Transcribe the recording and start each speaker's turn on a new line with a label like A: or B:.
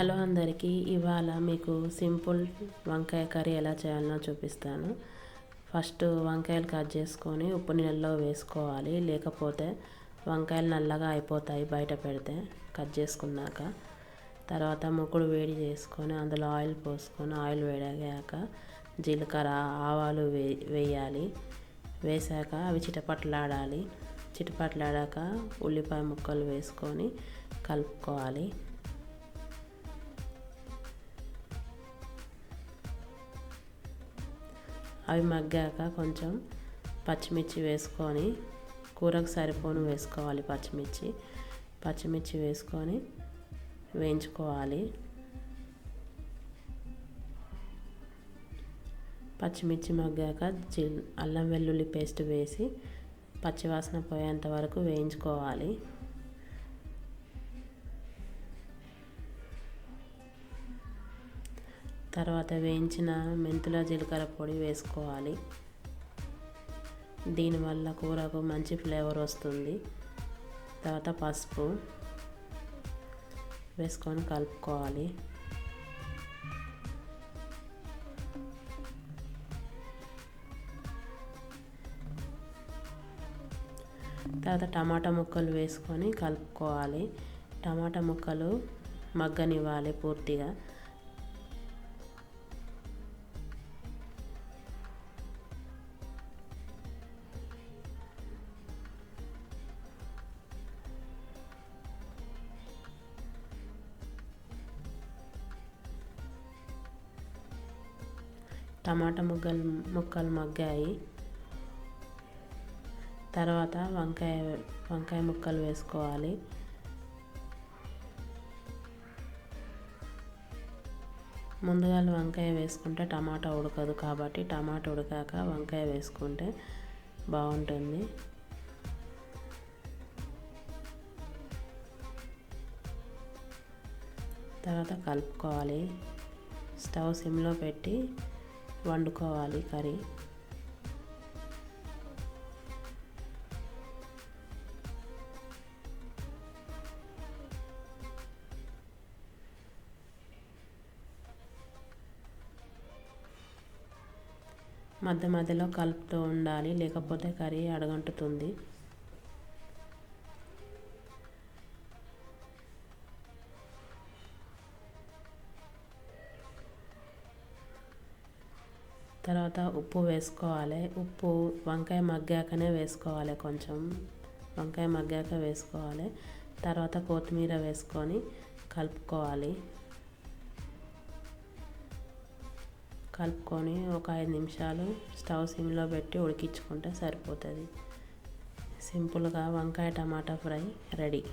A: Hello అందరికీ ఇవాళ మీకు సింపుల్ వంకాయ కర్రీ ఎలా చేయాలనో చూపిస్తాను. ఫస్ట్ వంకాయలు కట్ చేసుకొని ఉప్పు నీళ్ళల్లో వేసుకోవాలి. లేకపోతే వంకాయలు నల్లగా అయిపోతాయి బయట పెడితే కట్ చేసుకున్నాక. తర్వాత ముక్కుడు వేడి చేసుకొని అందులో ఆయిల్ పోసుకొని ఆయిల్ వేడగాక జీలకర్ర ఆవాలు వే వేయాలి. వేసాక అవి చిటపట్లాడాలి. చిటపట్లాడాక ఉల్లిపాయ ముక్కలు వేసుకొని కలుపుకోవాలి. అవి మగ్గాక కొంచెం పచ్చిమిర్చి వేసుకొని కూరకు సరిపోను వేసుకోవాలి పచ్చిమిర్చి. పచ్చిమిర్చి వేసుకొని వేయించుకోవాలి. పచ్చిమిర్చి మగ్గాక జీ అల్లం వెల్లుల్లి పేస్ట్ వేసి పచ్చివాసన పోయేంత వరకు వేయించుకోవాలి. తర్వాత వేయించిన మెంతుల జీలకర్ర పొడి వేసుకోవాలి. దీనివల్ల కూరకు మంచి ఫ్లేవర్ వస్తుంది. తర్వాత పసుపు వేసుకొని కలుపుకోవాలి. తర్వాత టమాటా ముక్కలు వేసుకొని కలుపుకోవాలి. టమాటా ముక్కలు మగ్గనివ్వాలి పూర్తిగా. టమాటా ముగ్గలు ముక్కలు మగ్గాయి. తర్వాత వంకాయ వంకాయ ముక్కలు వేసుకోవాలి. ముందుగా వంకాయ వేసుకుంటే టమాటా ఉడకదు కాబట్టి టమాటా ఉడకాక వంకాయ వేసుకుంటే బాగుంటుంది. తర్వాత కలుపుకోవాలి. స్టవ్ సిమ్లో పెట్టి వండుకోవాలి కర్రీ. మధ్య మధ్యలో కలుపుతూ ఉండాలి లేకపోతే కర్రీ అడగంటుతుంది. తర్వాత ఉప్పు వేసుకోవాలి. ఉప్పు వంకాయ మగ్గాకనే వేసుకోవాలి కొంచెం. వంకాయ మగ్గాక వేసుకోవాలి. తర్వాత కొత్తిమీర వేసుకొని కలుపుకోవాలి. కలుపుకొని ఒక ఐదు నిమిషాలు స్టవ్ సిమ్లో పెట్టి ఉడికించుకుంటే సరిపోతుంది. సింపుల్గా వంకాయ టమాటా ఫ్రై రెడీ.